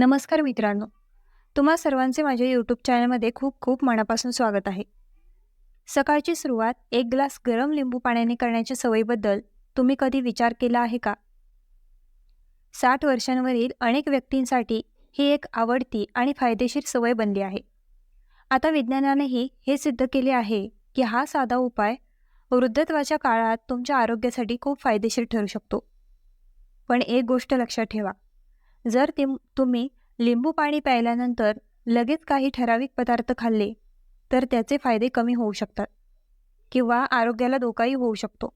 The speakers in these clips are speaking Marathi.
नमस्कार मित्रांनो. तुम्हा सर्वांचे माझ्या यूट्यूब चॅनलमध्ये खूप खूप मनापासून स्वागत आहे. सकाळची सुरुवात एक ग्लास गरम लिंबू पाण्याने करण्याच्या सवयीबद्दल तुम्ही कधी विचार केला आहे का? साठ वर्षांवरील अनेक व्यक्तींसाठी ही एक आवडती आणि फायदेशीर सवय बनली आहे. आता विज्ञानानेही हे सिद्ध केले आहे की हा साधा उपाय वृद्धत्वाच्या काळात तुमच्या आरोग्यासाठी खूप फायदेशीर ठरू शकतो. पण एक गोष्ट लक्षात ठेवा. जर ते तुम्ही लिंबू पाणी प्यायल्यानंतर लगेच काही ठराविक पदार्थ खाल्ले तर त्याचे फायदे कमी होऊ शकतात किंवा आरोग्याला धोकाही होऊ शकतो.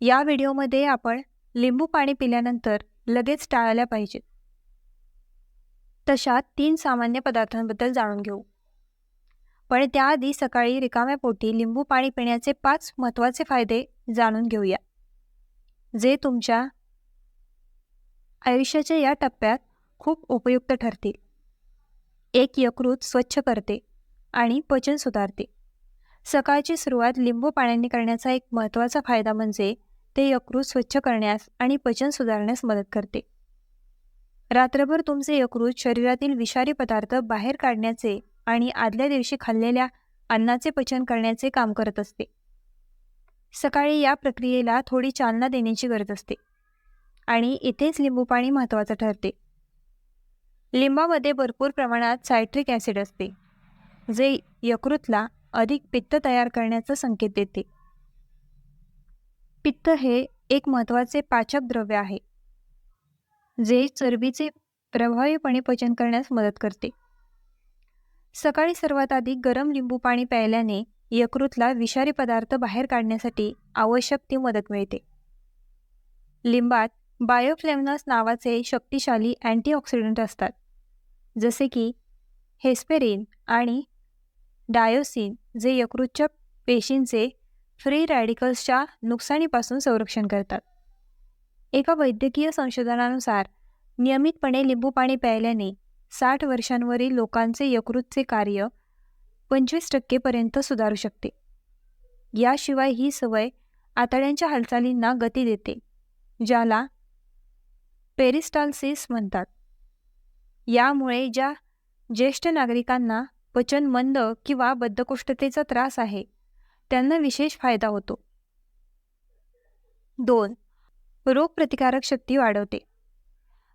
या व्हिडिओमध्ये आपण लिंबू पाणी पिल्यानंतर लगेच टाळल्या पाहिजेत. तशा तीन सामान्य पदार्थांबद्दल जाणून घेऊ. पण त्याआधी सकाळी रिकाम्या पोटी लिंबू पाणी पिण्याचे पाच महत्त्वाचे फायदे जाणून घेऊया जे तुमच्या आयुष्याच्या या टप्प्यात खूप उपयुक्त ठरतील. एक यकृत स्वच्छ करते आणि पचन सुधारते. सकाळची सुरुवात लिंबू पाण्याने करण्याचा एक महत्त्वाचा फायदा म्हणजे ते यकृत स्वच्छ करण्यास आणि पचन सुधारण्यास मदत करते. रात्रभर तुमचे यकृत शरीरातील विषारी पदार्थ बाहेर काढण्याचे आणि आदल्या दिवशी खाल्लेल्या अन्नाचे पचन करण्याचे काम करत असते. सकाळी या प्रक्रियेला थोडी चालना देण्याची गरज असते. आणि इथेच लिंबू पाणी महत्त्वाचं ठरते. लिंबामध्ये भरपूर प्रमाणात सायट्रिक ॲसिड असते जे यकृतला अधिक पित्त तयार करण्याचा संकेत देते. पित्त हे एक महत्त्वाचे पाचक द्रव्य आहे जे चरबीचे प्रभावीपणे पचन करण्यास मदत करते. सकाळी सर्वात आधी गरम लिंबू पाणी प्यायल्याने यकृतला विषारी पदार्थ बाहेर काढण्यासाठी आवश्यक ती मदत मिळते. लिंबात बायोफ्लेमनस नावाचे शक्तिशाली अँटीऑक्सिडंट असतात जसे की हेस्पेरिन आणि डायोसिन जे यकृतच्या पेशींचे फ्री रॅडिकल्सच्या नुकसानीपासून संरक्षण करतात. एका वैद्यकीय संशोधनानुसार नियमितपणे लिंबू पाणी प्यायल्याने साठ वर्षांवरील लोकांचे यकृतचे कार्य पंचवीस टक्केपर्यंत सुधारू शकते. याशिवाय ही सवय आतड्यांच्या हालचालींना गती देते ज्याला पेरिस्टाल्सिस म्हणतात. यामुळे ज्या ज्येष्ठ नागरिकांना पचन मंद किंवा बद्धकोष्ठतेचा त्रास आहे त्यांना विशेष फायदा होतो. दोन रोगप्रतिकारक शक्ती वाढवते.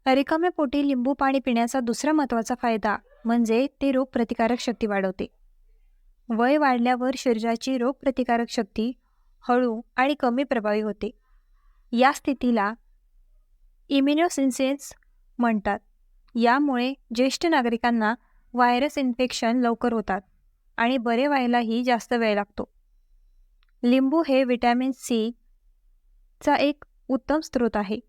रिकाम्या पोटी लिंबू पाणी पिण्याचा दुसरा महत्त्वाचा फायदा म्हणजे ते रोगप्रतिकारक शक्ती वाढवते. वय वाढल्यावर शरीराची रोगप्रतिकारक शक्ती हळू आणि कमी प्रभावी होते. या स्थितीला इम्युनोसिन्सेन्स म्हणतात. यामुळे ज्येष्ठ नागरिकांना व्हायरस इन्फेक्शन लवकर होतात आणि बरे व्हायलाही जास्त वेळ लागतो. लिंबू हे विटॅमिन सी चा एक उत्तम स्रोत आहे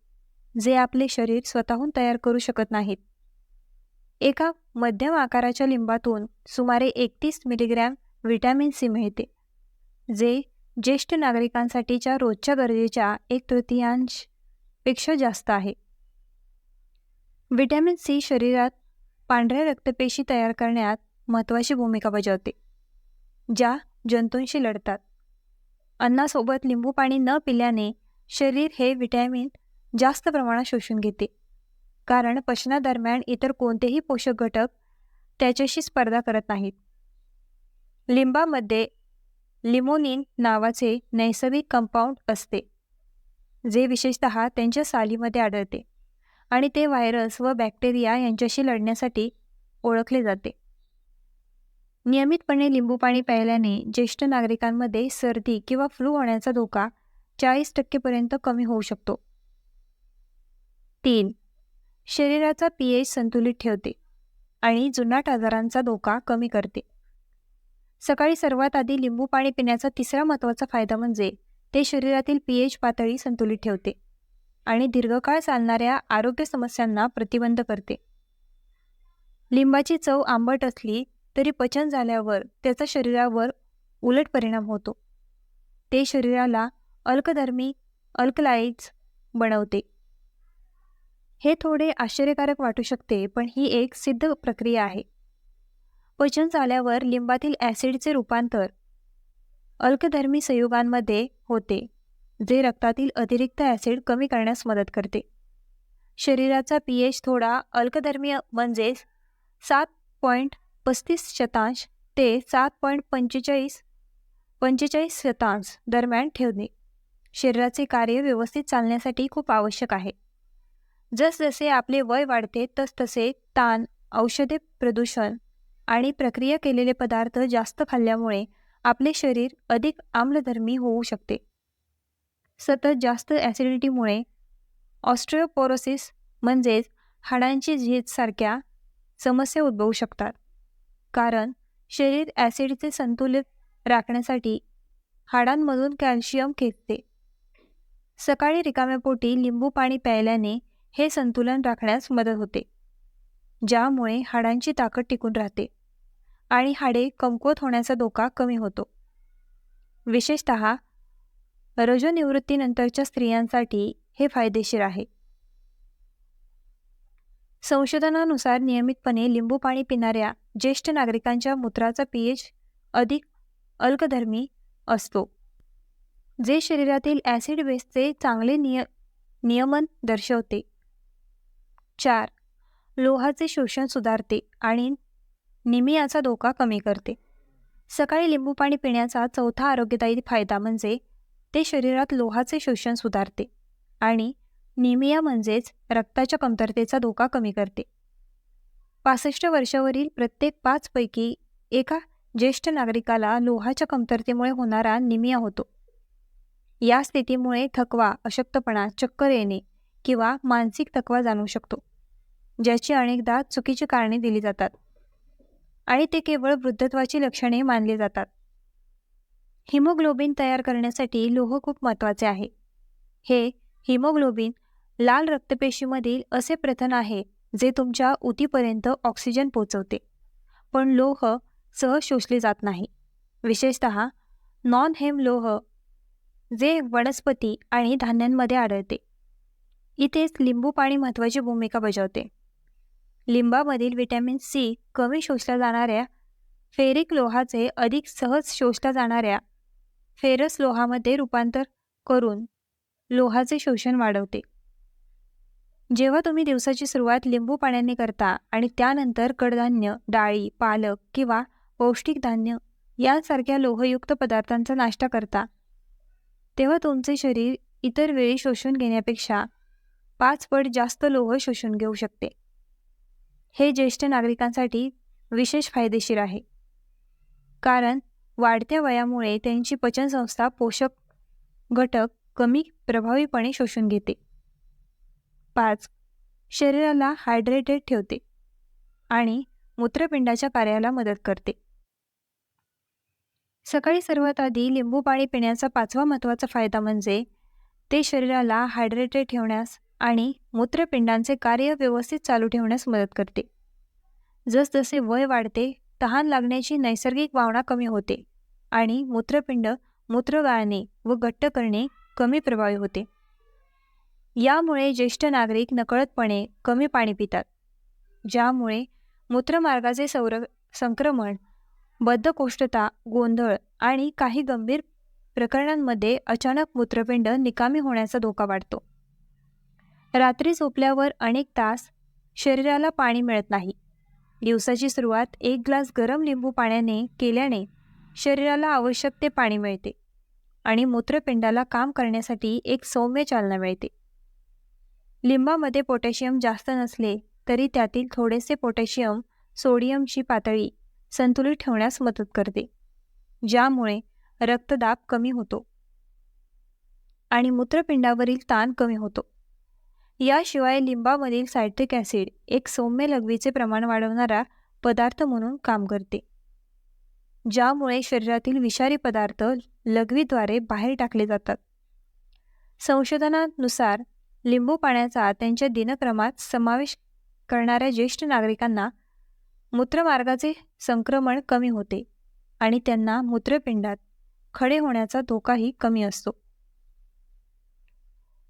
जे आपले शरीर स्वतःहून तयार करू शकत नाहीत. एका मध्यम आकाराच्या लिंबातून सुमारे एकतीस मिलीग्रॅम व्हिटॅमिन सी मिळते जे ज्येष्ठ नागरिकांसाठीच्या रोजच्या गरजेच्या एक तृतीयांश पेक्षा जास्त आहे. व्हिटॅमिन सी शरीरात पांढऱ्या रक्तपेशी तयार करण्यात महत्त्वाची भूमिका बजावते ज्या जंतूंशी लढतात. अन्नासोबत लिंबू पाणी न पिल्याने शरीर हे व्हिटॅमिन जास्त प्रमाणात शोषून घेते कारण पचनादरम्यान इतर कोणतेही पोषक घटक त्याच्याशी स्पर्धा करत नाहीत. लिंबामध्ये लिमोनिन नावाचे नैसर्गिक कंपाऊंड असते. जे विशेषत त्यांच्या सालीमध्ये आढळते आणि ते व्हायरस व बॅक्टेरिया यांच्याशी लढण्यासाठी ओळखले जाते. नियमितपणे लिंबू पाणी प्यायल्याने ज्येष्ठ नागरिकांमध्ये सर्दी किंवा फ्लू होण्याचा धोका चाळीस टक्केपर्यंत कमी होऊ शकतो. तीन शरीराचा पी एच संतुलित ठेवते आणि जुनाट आजारांचा धोका कमी करते. सकाळी सर्वात आधी लिंबू पाणी पिण्याचा तिसरा महत्त्वाचा फायदा म्हणजे ते शरीरातील पी एच पातळी संतुलित ठेवते आणि दीर्घकाळ चालणाऱ्या आरोग्य समस्यांना प्रतिबंध करते. लिंबाची चव आंबट असली तरी पचन झाल्यावर त्याचा शरीरावर उलट परिणाम होतो. ते शरीराला अल्कधर्मी अल्कलाईज बनवते. हे थोडे आश्चर्यकारक वाटू शकते पण ही एक सिद्ध प्रक्रिया आहे. पचन झाल्यावर लिंबातील ॲसिडचे रूपांतर अल्कधर्मी संयुगांमध्ये होते जे रक्तातील अतिरिक्त ॲसिड कमी करण्यास मदत करते. शरीराचा पी एच थोडा अल्कधर्मीय म्हणजेच सात पॉईंट पस्तीस शतांश ते सात पॉईंट पंचेचाळीस पंचेचाळीस शतांश दरम्यान ठेवणे. शरीराचे कार्य व्यवस्थित चालण्यासाठी खूप आवश्यक आहे. जसजसे आपले वय वाढते तसतसे ताण औषधे प्रदूषण आणि प्रक्रिया केलेले पदार्थ जास्त खाल्ल्यामुळे आपले शरीर अधिक आम्लधर्मी होऊ शकते. सतत जास्त ॲसिडिटीमुळे ऑस्ट्रिओपोरोसिस म्हणजेच हाडांची झीज सारख्या समस्या उद्भवू शकतात. कारण शरीर ॲसिडचे संतुलित राखण्यासाठी हाडांमधून कॅल्शियम खेचते. सकाळी रिकाम्या पोटी लिंबू पाणी प्यायल्याने हे संतुलन राखण्यास मदत होते ज्यामुळे हाडांची ताकद टिकून राहते. आणि हाडे कमकुवत होण्याचा धोका कमी होतो. विशेषत रजोनिवृत्तीनंतरच्या स्त्रियांसाठी हे फायदेशीर आहे. संशोधनानुसार नियमितपणे लिंबू पाणी पिणाऱ्या ज्येष्ठ नागरिकांच्या मूत्राचा पीएच अधिक अल्कधर्मी असतो जे शरीरातील ॲसिड बेसचे चांगले निय नियमन दर्शवते. चार लोहाचे शोषण सुधारते आणि निमियाचा धोका कमी करते. सकाळी लिंबू पाणी पिण्याचा चौथा आरोग्यदायी फायदा म्हणजे ते शरीरात लोहाचे शोषण सुधारते आणि निमिया म्हणजेच रक्ताच्या कमतरतेचा धोका कमी करते. पासष्ट वर्षावरील प्रत्येक पाचपैकी एका ज्येष्ठ नागरिकाला लोहाच्या कमतरतेमुळे होणारा निमिया होतो. या स्थितीमुळे थकवा अशक्तपणा चक्कर येणे किंवा मानसिक थकवा जाणवू शकतो ज्याची अनेकदा चुकीची कारणे दिली जातात. आणि ते केवळ वृद्धत्वाची लक्षणे मानली जातात. हिमोग्लोबिन तयार करण्यासाठी लोह खूप महत्त्वाचे आहे. हे हिमोग्लोबिन लाल रक्तपेशीमधील असे प्रथन आहे जे तुमच्या उतीपर्यंत ऑक्सिजन पोचवते पण लोह सहज शोषले जात नाही. विशेषत नॉन हेम लोह जे वनस्पती आणि धान्यांमध्ये आढळते. इथेच लिंबू पाणी महत्त्वाची भूमिका बजावते. लिंबामधील व्हिटॅमिन सी कमी शोषल्या जाणाऱ्या फेरिक लोहाचे अधिक सहज शोषल्या जाणाऱ्या फेरस लोहामध्ये रूपांतर करून लोहाचे शोषण वाढवते. जेव्हा तुम्ही दिवसाची सुरुवात लिंबू पाण्याने करता आणि त्यानंतर कडधान्य डाळी पालक किंवा पौष्टिक धान्य यांसारख्या लोहयुक्त पदार्थांचा नाश्ता करता तेव्हा तुमचे शरीर इतर वेळी शोषून घेण्यापेक्षा पाच पट जास्त लोह शोषून घेऊ शकते. हे ज्येष्ठ नागरिकांसाठी विशेष फायदेशीर आहे. कारण वाढत्या वयामुळे त्यांची पचनसंस्था पोषक घटक कमी प्रभावीपणे शोषून घेते. पाच शरीराला हायड्रेटेड ठेवते आणि मूत्रपिंडाच्या कार्याला मदत करते. सकाळी सर्वात आधी लिंबू पाणी पिण्याचा पाचवा महत्त्वाचा फायदा म्हणजे ते शरीराला हायड्रेटेड ठेवण्यास आणि मूत्रपिंडांचे कार्य व्यवस्थित चालू ठेवण्यास मदत करते. जसजसे वय वाढते तहान लागण्याची नैसर्गिक भावना कमी होते आणि मूत्रपिंड मूत्र गाळणे व घट्ट करणे कमी प्रभावी होते. यामुळे ज्येष्ठ नागरिक नकळतपणे कमी पाणी पितात ज्यामुळे मूत्रमार्गाचे सौर संक्रमण बद्धकोष्ठता गोंधळ आणि काही गंभीर प्रकरणांमध्ये अचानक मूत्रपिंड निकामी होण्याचा धोका वाढतो. रात्री झोपल्यावर अनेक तास शरीराला पाणी मिळत नाही. दिवसाची सुरुवात एक ग्लास गरम लिंबू पाण्याने केल्याने शरीराला आवश्यक ते पाणी मिळते आणि मूत्रपिंडाला काम करण्यासाठी एक सौम्य चालना मिळते. लिंबामध्ये पोटॅशियम जास्त नसले तरी त्यातील थोडेसे पोटॅशियम सोडियमची पातळी संतुलित ठेवण्यास मदत करते ज्यामुळे रक्तदाब कमी होतो आणि मूत्रपिंडावरील ताण कमी होतो. याशिवाय लिंबामधील सायट्रिक ॲसिड एक सौम्य लघवीचे प्रमाण वाढवणारा पदार्थ म्हणून काम करते. ज्यामुळे शरीरातील विषारी पदार्थ लघवीद्वारे बाहेर टाकले जातात. संशोधनानुसार लिंबू पाण्याचा त्यांच्या दिनक्रमात समावेश करणाऱ्या ज्येष्ठ नागरिकांना मूत्रमार्गाचे संक्रमण कमी होते आणि त्यांना मूत्रपिंडात खडे होण्याचा धोकाही कमी असतो.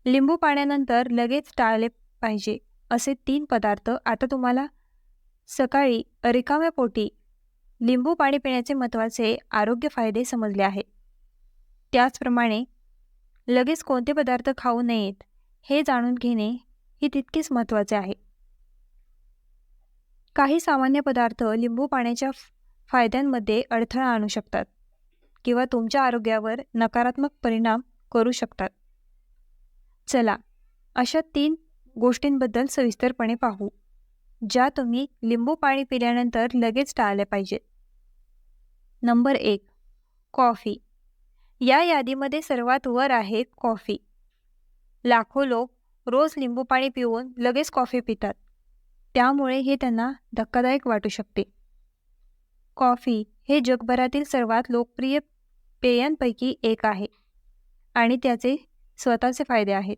लिंबू पाण्यानंतर लगेच टाळले पाहिजे असे तीन पदार्थ आता तुम्हाला सकाळी रिकाम्या पोटी लिंबू पाणी पिण्याचे महत्त्वाचे आरोग्य फायदे समजले आहेत. त्याचप्रमाणे लगेच कोणते पदार्थ खाऊ नयेत हे जाणून घेणे ही तितकीच महत्त्वाचे आहे. काही सामान्य पदार्थ लिंबू पाण्याच्या फायद्यांमध्ये अडथळा आणू शकतात किंवा तुमच्या आरोग्यावर नकारात्मक परिणाम करू शकतात. चला अशा तीन गोष्टींबद्दल सविस्तरपणे पाहू ज्या तुम्ही लिंबू पाणी पिल्यानंतर लगेच टाळल्या पाहिजेत. नंबर एक कॉफी. या यादीमध्ये सर्वात वर आहे कॉफी. लाखो लोक रोज लिंबू पाणी पिऊन लगेच कॉफी पितात. त्यामुळे हे त्यांना धक्कादायक वाटू शकते. कॉफी हे जगभरातील सर्वात लोकप्रिय पेयांपैकी एक आहे आणि त्याचे स्वतःचे फायदे आहेत.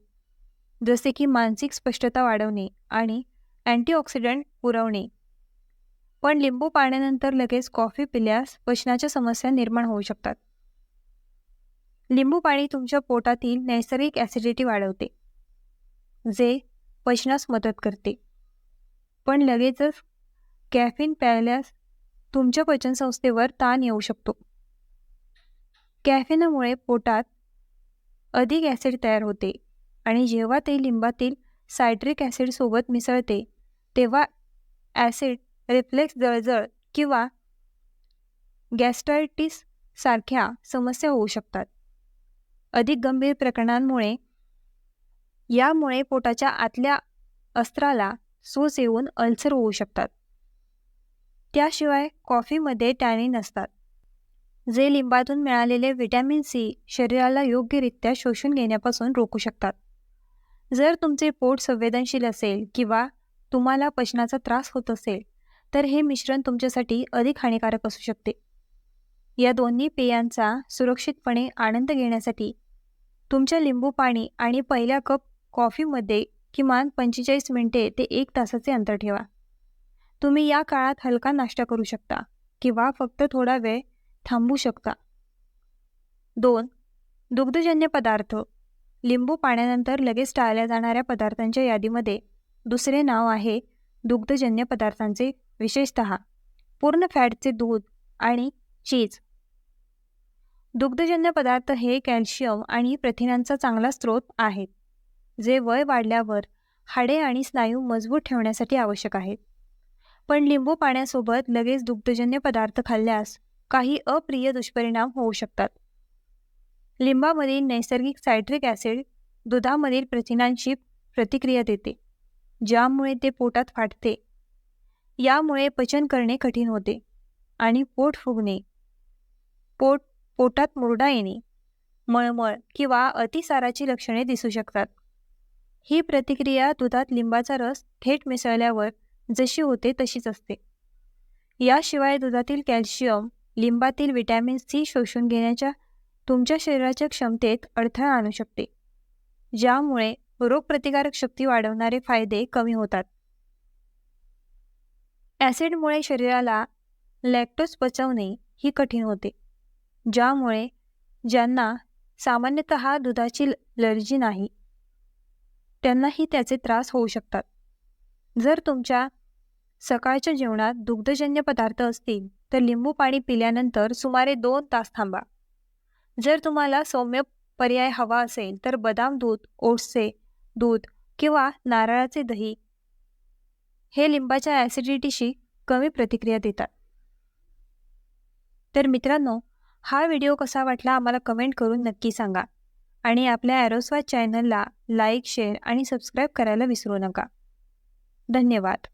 जसे की मानसिक स्पष्टता वाढवणे आणि अँटीऑक्सिडंट पुरवणे. पण लिंबू पाण्यानंतर लगेच कॉफी पिल्यास पचनाच्या समस्या निर्माण होऊ शकतात. लिंबू पाणी तुमच्या पोटातील नैसर्गिक ॲसिडिटी वाढवते जे पचनास मदत करते. पण लगेचच कॅफिन प्यायल्यास तुमच्या पचनसंस्थेवर ताण येऊ शकतो. कॅफिनमुळे पोटात अधिक ॲसिड तयार होते आणि जेव्हा ते लिंबातील सायट्रिक ॲसिडसोबत मिसळते तेव्हा ॲसिड रिफ्लेक्स जळजळ किंवा गॅस्ट्रायटिस सारख्या समस्या होऊ शकतात. अधिक गंभीर प्रकरणांमुळे यामुळे पोटाच्या आतल्या अस्त्राला सूज येऊन अल्सर होऊ शकतात. त्याशिवाय कॉफीमध्ये टॅनिन असतात. जे लिंबातून मिळालेले व्हिटॅमिन सी शरीराला योग्यरित्या शोषून घेण्यापासून रोखू शकतात. जर तुमचे पोट संवेदनशील असेल किंवा तुम्हाला पचनाचा त्रास होत असेल तर हे मिश्रण तुमच्यासाठी अधिक हानिकारक असू शकते. या दोन्ही पेयांचा सुरक्षितपणे आनंद घेण्यासाठी तुमच्या लिंबू पाणी आणि पहिल्या कप कॉफीमध्ये किमान पंचेचाळीस मिनिटे ते एक तासाचे अंतर ठेवा. तुम्ही या काळात हलका नाश्ता करू शकता किंवा फक्त थोडा वेळ थांबू शकता. दोन दुग्धजन्य पदार्थ. लिंबू पाण्यानंतर लगेच टाळल्या जाणाऱ्या पदार्थांच्या यादीमध्ये दुसरे नाव आहे दुग्धजन्य पदार्थांचे विशेषत पूर्ण फॅटचे दूध आणि चीज. दुग्धजन्य पदार्थ हे कॅल्शियम आणि प्रथिनांचा चांगला स्रोत आहेत जे वय वाढल्यावर हाडे आणि स्नायू मजबूत ठेवण्यासाठी आवश्यक आहेत. पण लिंबू पाण्यासोबत लगेच दुग्धजन्य पदार्थ खाल्ल्यास काही अप्रिय दुष्परिणाम होऊ शकतात. लिंबामधील नैसर्गिक सायट्रिक ॲसिड दुधामधील प्रथिनांशी प्रतिक्रिया देते ज्यामुळे ते पोटात फाटते. यामुळे पचन करणे कठीण होते आणि पोट फुगणे पोट पोटात मुरडा येणे मळमळ किंवा अतिसाराची लक्षणे दिसू शकतात. ही प्रतिक्रिया दुधात लिंबाचा रस थेट मिसळल्यावर जशी होते तशीच असते. याशिवाय दुधातील कॅल्शियम लिंबातील विटॅमिन सी शोषून घेण्याच्या तुमच्या शरीराच्या क्षमतेत अडथळा आणू शकते ज्यामुळे रोगप्रतिकारक शक्ती वाढवणारे फायदे कमी होतात. ॲसिडमुळे शरीराला लॅक्टोज पचवणे ही कठीण होते ज्यामुळे ज्यांना सामान्यतः दुधाची लर्जी नाही त्यांनाही त्याचे त्रास होऊ शकतात. जर तुमच्या सकाळच्या जेवणात दुग्धजन्य पदार्थ असतील तर लिंबू पाणी पिल्यानंतर सुमारे दोन तास थांबा. जर तुम्हाला सौम्य पर्याय हवा असेल तर बदाम दूध ओट्सचे दूध किंवा नारळाचे दही हे लिंबाच्या ॲसिडिटीशी कमी प्रतिक्रिया देतात. तर मित्रांनो हा व्हिडिओ कसा वाटला आम्हाला कमेंट करून नक्की सांगा आणि आपल्या ॲरोस्वाद चॅनलला लाईक शेअर आणि सबस्क्राईब करायला विसरू नका. धन्यवाद.